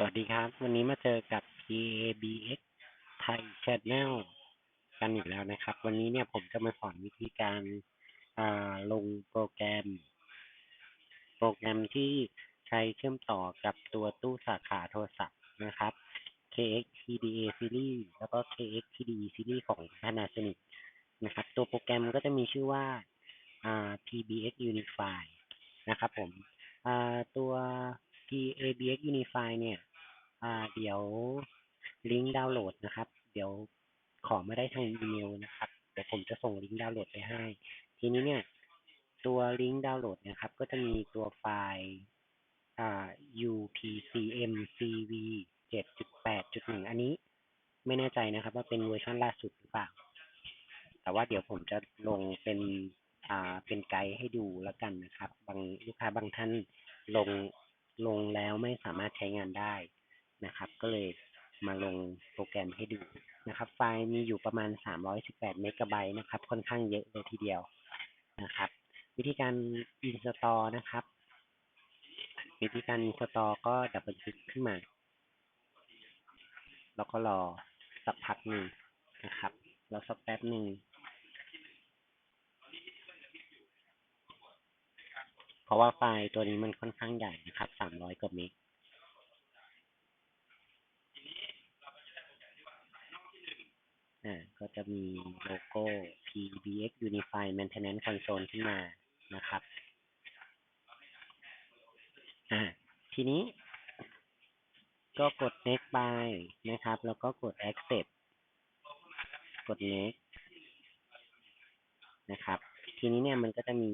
สวัสดีครับ วันนี้มาเจอกับ PABX Thai Channel กันอีกแล้วนะครับ วันนี้เนี่ยผมจะมาสอนวิธีการอ่าลงโปรแกรม โปรแกรมที่ใช้เชื่อมต่อกับตัวตู้สาขาโทรศัพท์นะครับ KX TDA Series แล้วก็ KX TDE Series ของ Panasonic นะครับ ตัวโปรแกรมก็จะมีชื่อว่าอ่า PBX Unify นะครับผมอ่าตัว PABX Unify เนี่ย อ่า เดี๋ยวลิงก์ดาวน์โหลดนะครับ เดี๋ยวขอมาได้ทางอีเมลนะครับ เดี๋ยวผมจะส่งลิงก์ดาวน์โหลดไปให้ ทีนี้เนี่ย ตัวลิงก์ดาวน์โหลดนะครับ ก็จะมีตัวไฟล์อ่า upcmcv 7.8.1 อันนี้ไม่แน่ใจนะครับ ว่าเป็นเวอร์ชันล่าสุดหรือเปล่า แต่ว่าเดี๋ยวผมจะลงเป็นอ่าเป็นไกด์ให้ดูแล้วกันนะครับ บางลูกค้าบางท่านลงลงแล้วไม่สามารถใช้งานได้ นะครับ ก็เลยมาลงโปรแกรมให้ดูนะครับ ไฟล์มีอยู่ประมาณ 318 เมกะไบต์นะครับ ค่อนข้างเยอะเลยทีเดียวนะครับ วิธีการ install นะครับ วิธีการ install ก็ดับเบิลคลิกขึ้นมา แล้วก็รอสักพักหนึ่งนะครับ แล้วสักแป๊บหนึ่งเพราะว่าไฟล์ตัวนี้มันค่อนข้างใหญ่นะครับ 300 กว่าเมก อ่าก็จะมีโลโก้ PBX Unify Maintenance Console ขึ้นมานะครับอ่าทีนี้ ก็กด next by นะครับ แล้วก็กด accept กด next นะครับ ทีนี้เนี่ยมันก็จะมี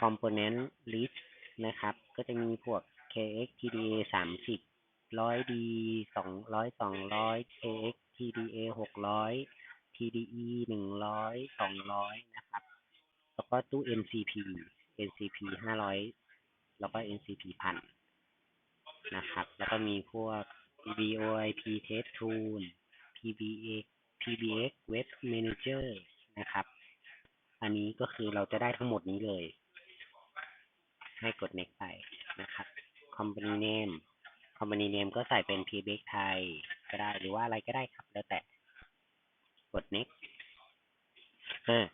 component list นะครับ ก็จะมีพวก KXTDA 30 ร้อยดีสองร้อยสองร้อย kx TDA หกร้อย TDE หนึ่งร้อยสองร้อยนะครับ แล้วก็ตู้ NCP NCP ห้าร้อยแล้วก็ NCP พันนะครับ แล้วก็มีพวก boip Test Tool PBA PBX Web Manager นะครับ อันนี้ก็คือเราจะได้ทั้งหมดนี้เลย ให้กด next ไปนะครับ company name company name ก็ใส่เป็น PBX ไทยก็ได้ หรือว่าอะไรก็ได้ครับ แล้วแต่กด next อ่า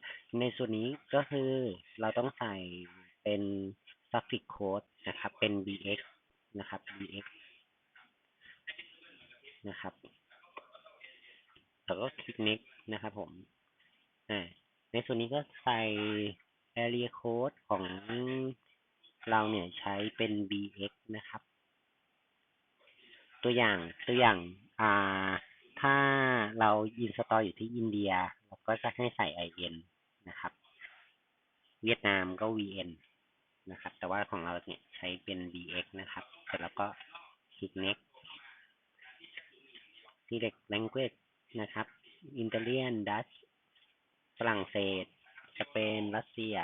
ในส่วนนี้ก็คือเราต้องใส่เป็น suffix code นะครับ เป็น bx นะครับ bx นะครับแล้วก็คลิก next นะครับผม อ่า ในส่วนนี้ก็ใส่ area code ของเราเนี่ยใช้เป็น bx นะครับ ตัวอย่างตัวอย่างอ่าถ้าเราอินสตอลอยู่ที่อินเดีย เราก็จะให้ใส่ in นะครับ เวียดนามก็ vn นะครับ แต่ว่าของเราเนี่ยใช้เป็น bx นะครับเสร็จแล้วก็คลิก next select language นะครับ Italian Dutch ฝรั่งเศสสเปนรัสเซีย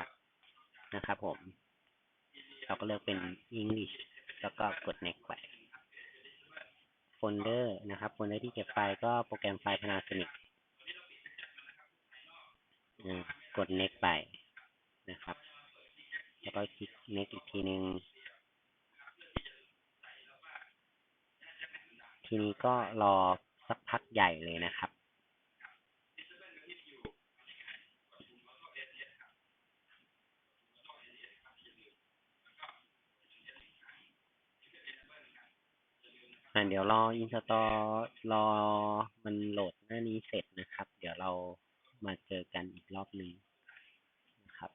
นะครับผม เราก็เลือกเป็น English แล้วก็กด next ไป โฟลเดอร์นะครับโฟลเดอร์ที่เก็บไฟล์ก็โปรแกรมไฟล์ Panasonic อ่ากด next ไปนะครับ แล้วก็คลิก next อีกทีหนึ่งทีนี้ก็รอสักพักใหญ่เลยนะครับ อ่าเดี๋ยวรออินสตอลรอมันโหลดหน้านี้เสร็จนะครับ เดี๋ยวเรามาเจอกันอีกรอบหนึ่งนะครับ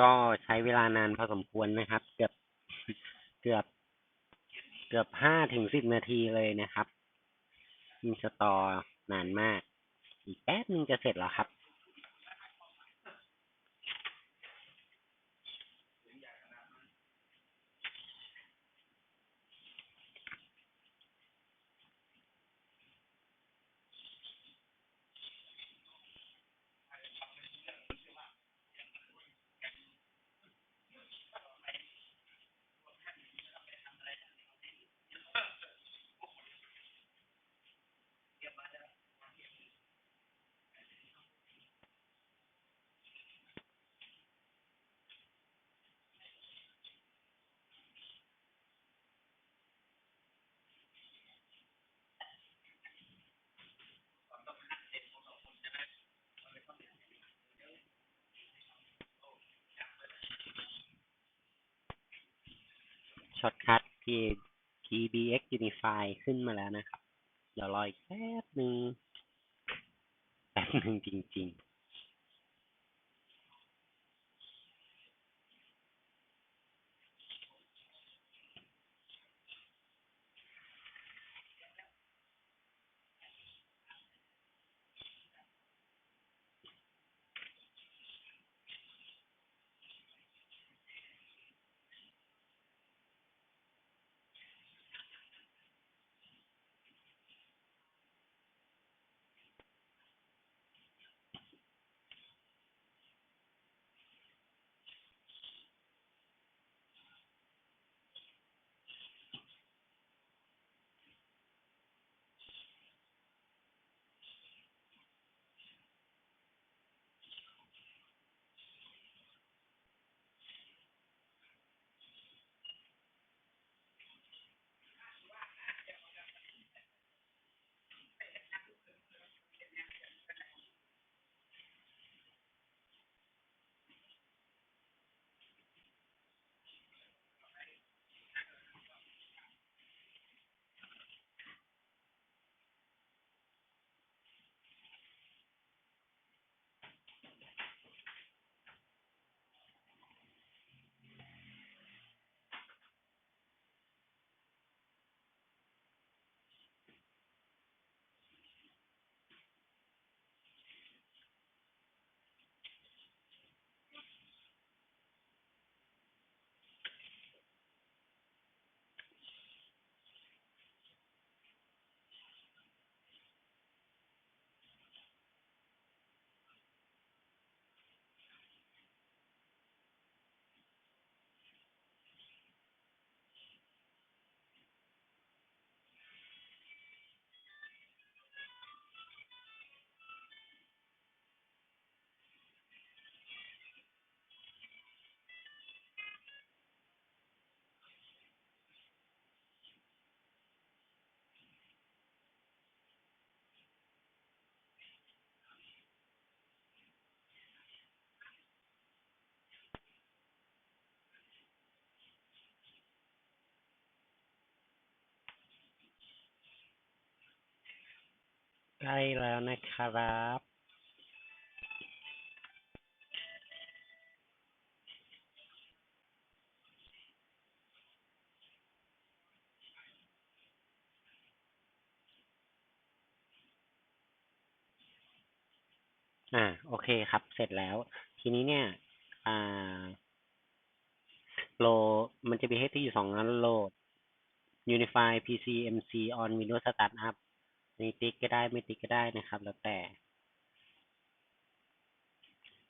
ก็ใช้เวลานานพอสมควรนะครับ เกือบเกือบ เกือบห้าถึงสิบนาทีเลยนะครับอินสตอลนานมาก อีกแป๊บนึงจะเสร็จแล้วครับ อ ช็อตคัท PBX Unify ขึ้นมาแล้วนะครับ เดี๋ยวรออีกแป๊บหนึ่งแป๊บหนึ่งจริง ๆ ใกล้แล้วนะครับอ่าโอเคครับ เสร็จแล้ว ทีนี้เนี่ย อ่าโหลดมันจะมีให้ที่อยู่สองนั้นโหลด Unify PC MC on Windows Startup มีติ๊กก็ได้ไม่ติ๊กก็ได้นะครับ แล้วแต่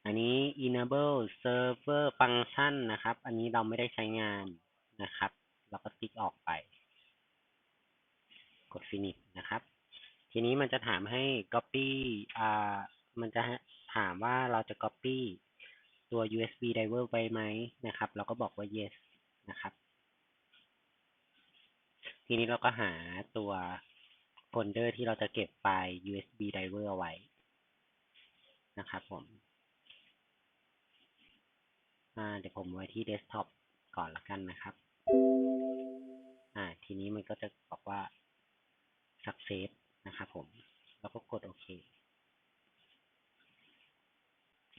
อันนี้ enable server function นะครับ อันนี้เราไม่ได้ใช้งานนะครับ เราก็ติ๊กออกไป กด finish นะครับ ทีนี้มันจะถามให้ copy อ่า มันจะถามว่าเราจะ copy ตัว USB driver ไปไหมนะครับ เราก็บอกว่า yes นะครับ ทีนี้เราก็หาตัว โฟลเดอร์ที่เราจะเก็บไฟล์ USB driver เอาไว้นะครับผมอ่าเดี๋ยวผมไว้ที่ desktop ก่อนละกันนะครับ อ่า ทีนี้มันก็จะบอกว่า success นะครับผม แล้วก็กดโอเค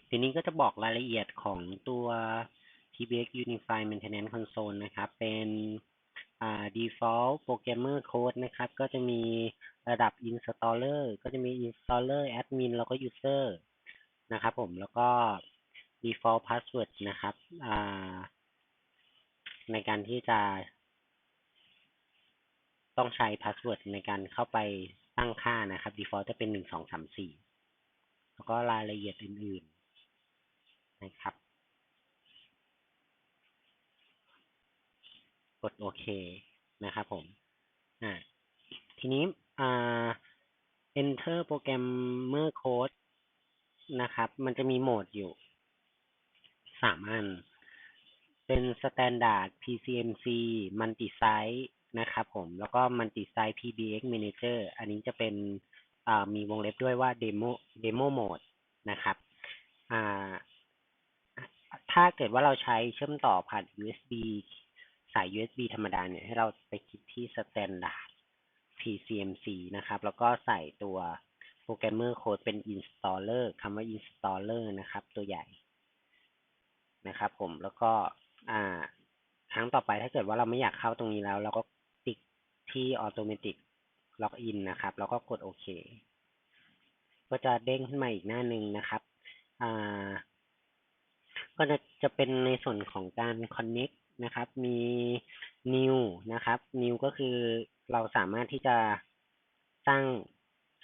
ทีนี้ก็จะบอกรายละเอียดของตัว PBX Unified Maintenance Console นะครับ เป็น อ่า default programmer code นะครับ ก็จะมีระดับ installer ก็จะมี installer admin แล้วก็ user นะครับผม แล้วก็ default password นะครับ อ่า ในการที่จะ ต้องใช้ password ในการเข้าไปตั้งค่านะครับ default จะเป็นหนึ่งสองสามสี่แล้วก็รายละเอียดอื่น ๆ นะครับ กดโอเคนะครับผมอ่าทีนี้อ่า enter programmer code นะครับ มันจะมีโหมดอยู่สามอัน เป็น standard PCMC multi site นะครับผม แล้วก็ multi site PBX manager อันนี้จะเป็นมีวงเล็บด้วยว่า demo demo mode นะครับถ้าเกิดว่าเราใช้เชื่อมต่อผ่าน USB สาย USB ธรรมดาเนี่ยให้เราไปคลิกที่ Standard PCMC นะครับ แล้วก็ใส่ตัว Programmer Code เป็น Installer คำว่า Installer นะครับ ตัวใหญ่นะครับผมแล้วก็อ่าครั้งต่อไปถ้าเกิดว่าเราไม่อยากเข้าตรงนี้แล้ว เราก็ติ๊กที่ Automatic Login นะครับ แล้วก็กดโอเค ก็จะเด้งขึ้นมาอีกหน้าหนึ่งนะครับอ่าก็จะจะเป็นในส่วนของการ connect นะครับ มี new นะครับ new ก็คือเราสามารถที่จะสร้าง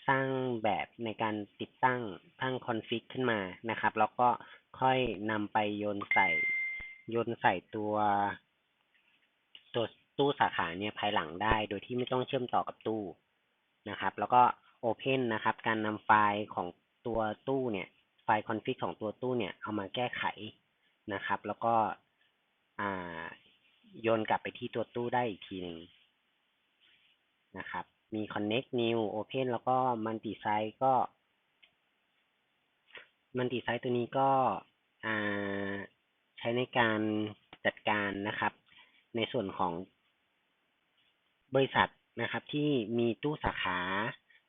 สร้างแบบในการติดตั้งตั้ง config ขึ้นมานะครับ แล้วก็ค่อยนำไปโยนใส่โยนใส่ตัวตัวตู้สาขาเนี่ยภายหลังได้ โดยที่ไม่ต้องเชื่อมต่อกับตู้นะครับ แล้วก็ open นะครับ การนำไฟล์ของตัวตู้เนี่ย ไฟล์ config ของตัวตู้เนี่ย เอามาแก้ไขนะครับ แล้วก็ อ่าโยนกลับไปที่ตัวตู้ได้อีกทีหนึ่งนะครับ มี connect new open แล้วก็ multi site ก็ multi site ตัวนี้ก็ใช้ในการจัดการนะครับ ในส่วนของบริษัทนะครับ ที่มีตู้สาขา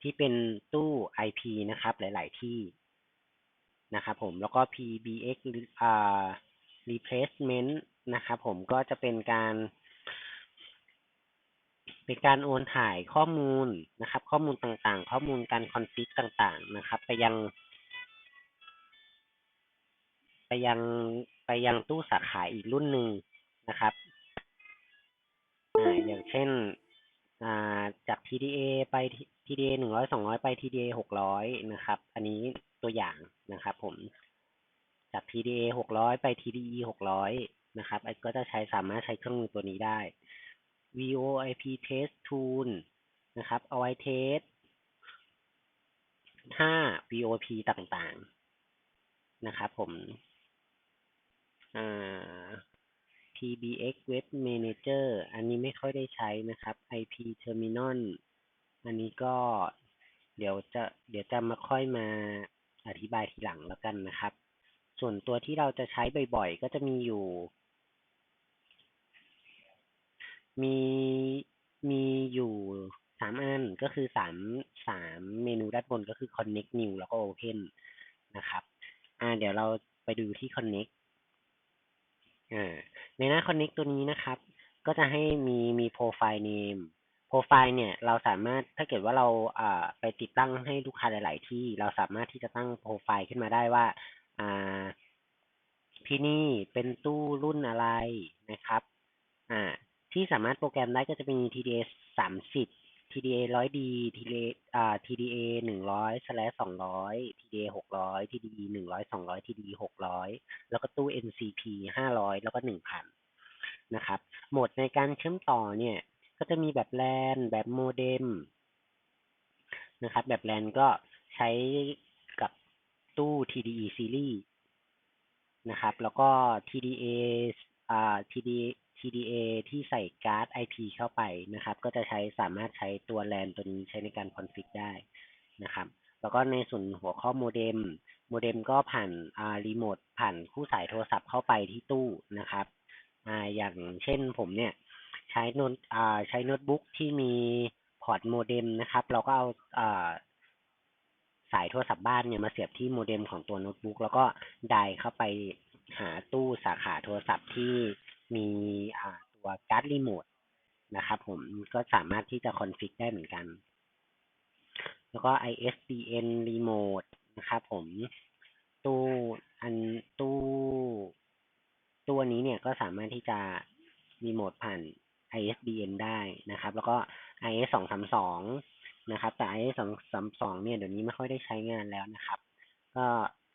ที่เป็นตู้ IP นะครับ หลาย ๆ ที่นะครับผม แล้วก็ PBX อ่า replacement นะครับผมก็จะเป็นการ เป็นการโอนถ่ายข้อมูลนะครับ ข้อมูลต่างๆ ข้อมูลการคอนฟิกต่างๆนะครับ ไปยัง ไปยังไปยังตู้สาขาอีกรุ่นหนึ่งนะครับออย่างเช่นจาก TDA ไป TDA หนึ่งร้อยสองร้อยไป TDA หกร้อยนะครับ อันนี้ตัวอย่างนะครับผมจาก TDA หกร้อยไป TDE หกร้อย นะครับก็จะใช้สามารถใช้เครื่องมือตัวนี้ได้ VoIP test tool นะครับ เอาไว้เทสถ้า VoIP ต่างๆ นะครับผมอ่า PBX Web Manager อันนี้ไม่ค่อยได้ใช้นะครับ IP Terminal อันนี้ก็เดี๋ยวจะเดี๋ยวจะมาค่อยมาอธิบายทีหลังแล้วกันนะครับ ส่วนตัวที่เราจะใช้บ่อยๆ ก็จะมีอยู่ มีมีอยู่สามอันก็คือสามสามเมนูด้านบนก็คือ connect new แล้วก็ open นะครับ อ่า เดี๋ยวเราไปดูที่ connect อ่า ในหน้า connect ตัวนี้นะครับ ก็จะให้มีมี profile name profile เนี่ยเราสามารถถ้าเกิดว่าเราอ่าไปติดตั้งให้ลูกค้าหลาย ๆ ที่เราสามารถที่จะตั้ง profile ขึ้นมาได้ว่าอ่าที่นี่เป็นตู้รุ่นอะไรนะครับ อ่า ที่สามารถโปรแกรมได้ก็จะเป็น TDA สามสิบ TDA ร้อยดี TDA อ่า TDA หนึ่งร้อย slash สองร้อย TDA หกร้อย TDE หนึ่งร้อยสองร้อย TDE หกร้อยแล้วก็ตู้ NCP ห้าร้อยแล้วก็หนึ่งพันนะครับโหมดในการเชื่อมต่อเนี่ย ก็จะมีแบบแลนแบบโมเด็มนะครับ แบบแลนก็ใช้กับตู้ TDE series นะครับ แล้วก็ TDA อ่า TDA TDA ที่ใส่การ์ด IP เข้าไปนะครับ ก็จะใช้สามารถใช้ตัว LAN ตัวนี้ใช้ในการคอนฟิกได้นะครับ แล้วก็ในส่วนหัวข้อโมเด็ม โมเด็มก็ผ่านอ่ารีโมทผ่านคู่สายโทรศัพท์เข้าไปที่ตู้นะครับอ่าอย่างเช่นผมเนี่ยใช้โน้ตอ่าใช้โน้ตบุ๊กที่มีพอร์ตโมเด็มนะครับ เราก็เอาอ่าสายโทรศัพท์บ้านเนี่ยมาเสียบที่โมเด็มของตัวโน้ตบุ๊กแล้วก็ไดเข้าไปหาตู้สาขาโทรศัพท์ที่ มีตัวการ์ดรีโมทนะครับผมก็สามารถที่จะคอนฟิกได้เหมือนกัน แล้วก็ ISDN remote นะครับผมตู้อันตู้ตัวนี้เนี่ยก็สามารถที่จะรีโมทผ่าน ISDN ได้นะครับ แล้วก็ IS สองสามสองนะครับ แต่ IS สองสามสองเนี่ยเดี๋ยวนี้ไม่ค่อยได้ใช้งานแล้วนะครับ ก็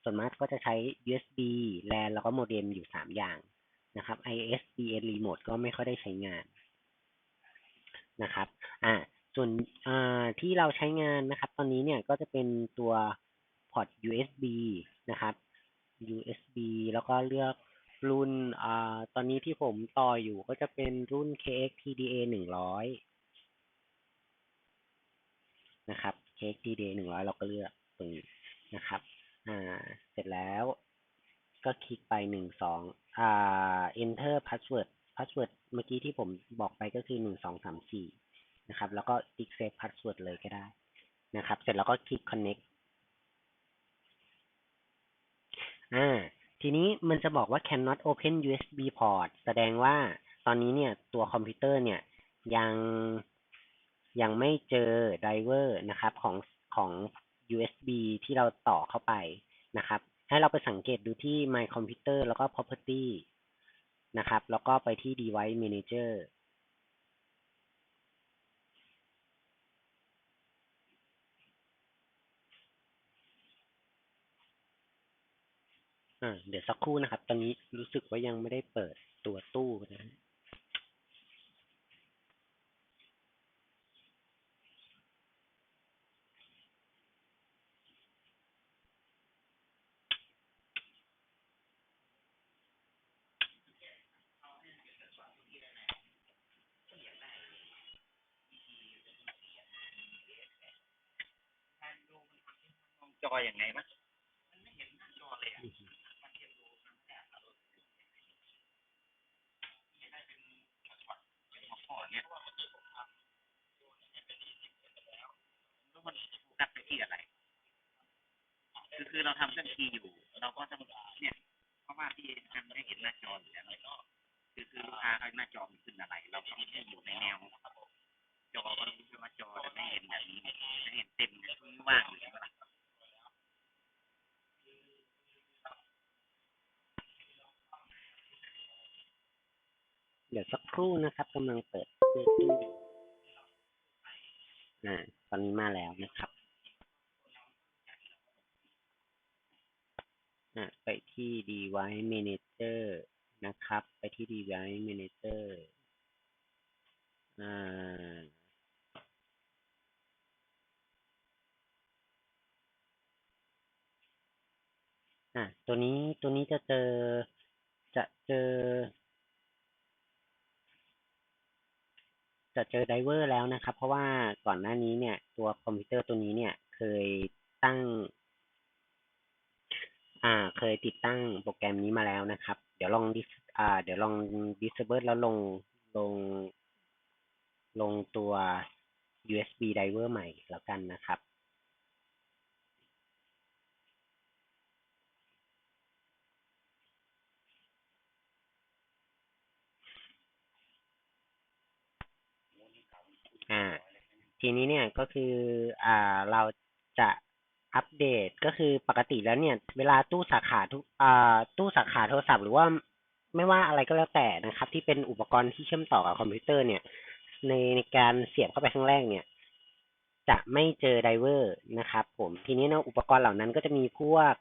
ส่วนมากก็จะใช้ USB LAN แล้วก็โมเด็มอยู่สามอย่าง นะครับ ISDN remote ก็ไม่ค่อยได้ใช้งานนะครับ อ่า ส่วนอ่าที่เราใช้งานนะครับ ตอนนี้เนี่ยก็จะเป็นตัวพอร์ต USB นะครับ USB แล้วก็เลือกรุ่นอ่าตอนนี้ที่ผมต่ออยู่ก็จะเป็นรุ่น KX TDA หนึ่งร้อยนะครับ KX TDA หนึ่งร้อยเราก็เลือกตรงนี้นะครับ อ่า เสร็จแล้ว ก็คลิกไปหนึ่งสองอ่า enter password พาสเวิร์ดเมื่อกี้ที่ผมบอกไปก็คือหนึ่งสองสามสี่นะครับ แล้วก็ติ๊กเซฟพาสเวิร์ดเลยก็ได้นะครับ เสร็จแล้วก็คลิก connect อ่า ทีนี้มันจะบอกว่า cannot open USB port แสดงว่าตอนนี้เนี่ยตัวคอมพิวเตอร์เนี่ยยังยังไม่เจอไดเวอร์นะครับของของ USB ที่เราต่อเข้าไปนะครับ ให้เราไปสังเกตดูที่ My Computer แล้วก็ Property นะครับ แล้วก็ไปที่ Device Manager อ่าเดี๋ยวสักครู่นะครับ ตอนนี้รู้สึกว่ายังไม่ได้เปิดตัวตู้นะ จ ออย่างไงมั้ยมันไม่เห็นหน้าจอเลยอะมันเขียนดูมันแสบแล้วนี่ได้เป็นช็อตเป็นหัวข้อเนี่ยว่ามันจะผมทำแล้วมันโฟกัสไปที่อะไรคือคือเราทำเครื่องคีย์อยู่ เราก็ต้องเนี่ยเพราะว่าที่มันไม่เห็นหน้าจออยู่แล้วคือคือลูกค้าเขาหน้าจอมันขึ้นอะไร เราต้องให้อยู่ในแนวจอก็รู้ว่าจอแต่ไม่เห็นแบบนี้ไม่เห็นเต็มเลยไม่ว่างเลยใช่ไหมล่ะ เดี๋ยวสัก ครู่นะครับกำลังเปิดตู้อ่าตอนนี้มาแล้วนะครับอ่าไปที่ device manager นะครับ ไปที่ device manager อ่าอะตัวนี้ตัวนี้จะเจอจะเจอ จะเจอไดเวอร์แล้วนะครับ เพราะว่าก่อนหน้านี้เนี่ย ตัวคอมพิวเตอร์ตัวนี้เนี่ยเคยตั้ง อ่า เคยติดตั้งโปรแกรมนี้มาแล้วนะครับ เดี๋ยวลองดิสอ่า เดี๋ยวลองดิสเบิร์แล้วลงลง ลงตัว USB driver ใหม่แล้วกันนะครับ อ่า ทีนี้เนี่ยก็คือ อ่า เราจะอัปเดตก็คือปกติแล้วเนี่ย เวลาตู้สาขาทุกอ่าตู้สาขาโทรศัพท์หรือว่าไม่ว่าอะไรก็แล้วแต่นะครับ ที่เป็นอุปกรณ์ที่เชื่อมต่อกับคอมพิวเตอร์เนี่ย ในในการเสียบเข้าไปครั้งแรกเนี่ย จะไม่เจอไดเวอร์นะครับผมทีนี้เนะอุปกรณ์เหล่านั้นก็จะมีพวก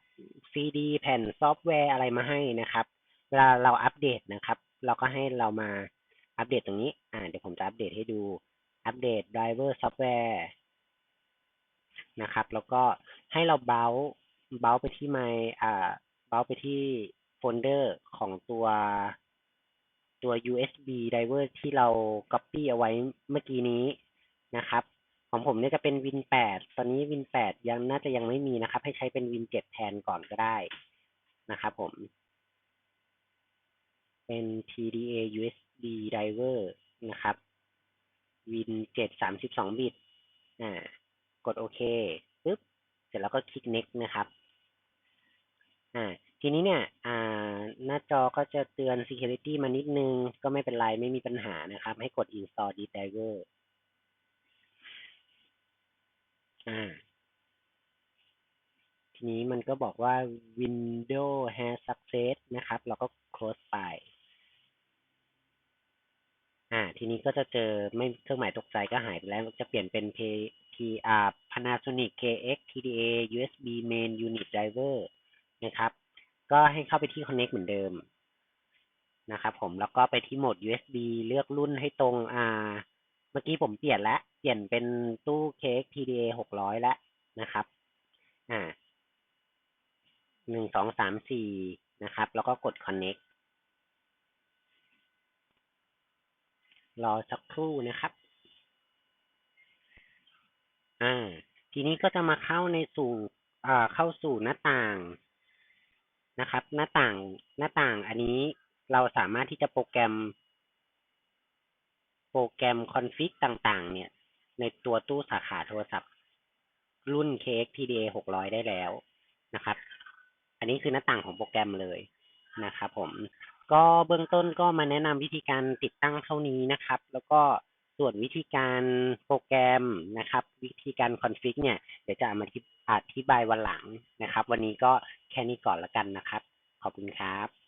ซีดีแผ่นซอฟต์แวร์อะไรมาให้นะครับ เวลาเราอัปเดตนะครับ เราก็ให้เรามาอัปเดตตรงนี้ อ่า เดี๋ยวผมจะอัปเดตให้ดู อัปเดต driver software นะครับ แล้วก็ให้เราเบาเบาไปที่ my อ่าเบาไปที่โฟลเดอร์ของตัวตัว USB driver ที่เรา copy เอาไว้เมื่อกี้นี้นะครับ ของผมเนี่ยจะเป็น Win 8 ตอนนี้ Win 8 ยังน่าจะยังไม่มีนะครับ ให้ใช้เป็น Win 7 แทนก่อนก็ได้นะครับผม เป็น TDA USB driver นะครับ Win 7 32บิตอ่ากดโอเคปึ๊บเสร็จแล้วก็คลิก next นะครับอ่าทีนี้เนี่ยอ่าหน้าจอก็จะเตือน security มานิดนึง ก็ไม่เป็นไร ไม่มีปัญหานะครับ ให้กด install this driver อ่าทีนี้มันก็บอกว่า Windows has success นะครับ เราก็ close ไป อ่า ทีนี้ก็จะเจอไม่เครื่องหมายตกใจก็หายไปแล้ว จะเปลี่ยนเป็น P P R Panasonic KX TDA USB main unit driver นะครับ ก็ให้เข้าไปที่ connect เหมือนเดิมนะครับผมแล้วก็ไปที่โหมด USB เลือกรุ่นให้ตรงอ่าเมื่อกี้ผมเปลี่ยนแล้วเปลี่ยนเป็นตู้ KX TDA 600แล้วนะครับอ่าหนึ่งสองสามสี่นะครับ แล้วก็กด connect รอสักครู่นะครับ อ่า ทีนี้ก็จะมาเข้าในสู่อ่าเข้าสู่หน้าต่างนะครับ หน้าต่างหน้าต่างอันนี้เราสามารถที่จะโปรแกรม โปรแกรมคอนฟิกต่างๆ เนี่ย ในตัวตู้สาขาโทรศัพท์ รุ่น KXPDA 600 ได้แล้วนะครับ อันนี้คือหน้าต่างของโปรแกรมเลยนะครับผม ก็เบื้องต้นก็มาแนะนำวิธีการติดตั้งเท่านี้นะครับ แล้วก็ส่วนวิธีการโปรแกรมนะครับ วิธีการคอนฟิกเนี่ยเดี๋ยวจะเอามาอธิบายวันหลังนะครับ วันนี้ก็แค่นี้ก่อนละกันนะครับ ขอบคุณครับ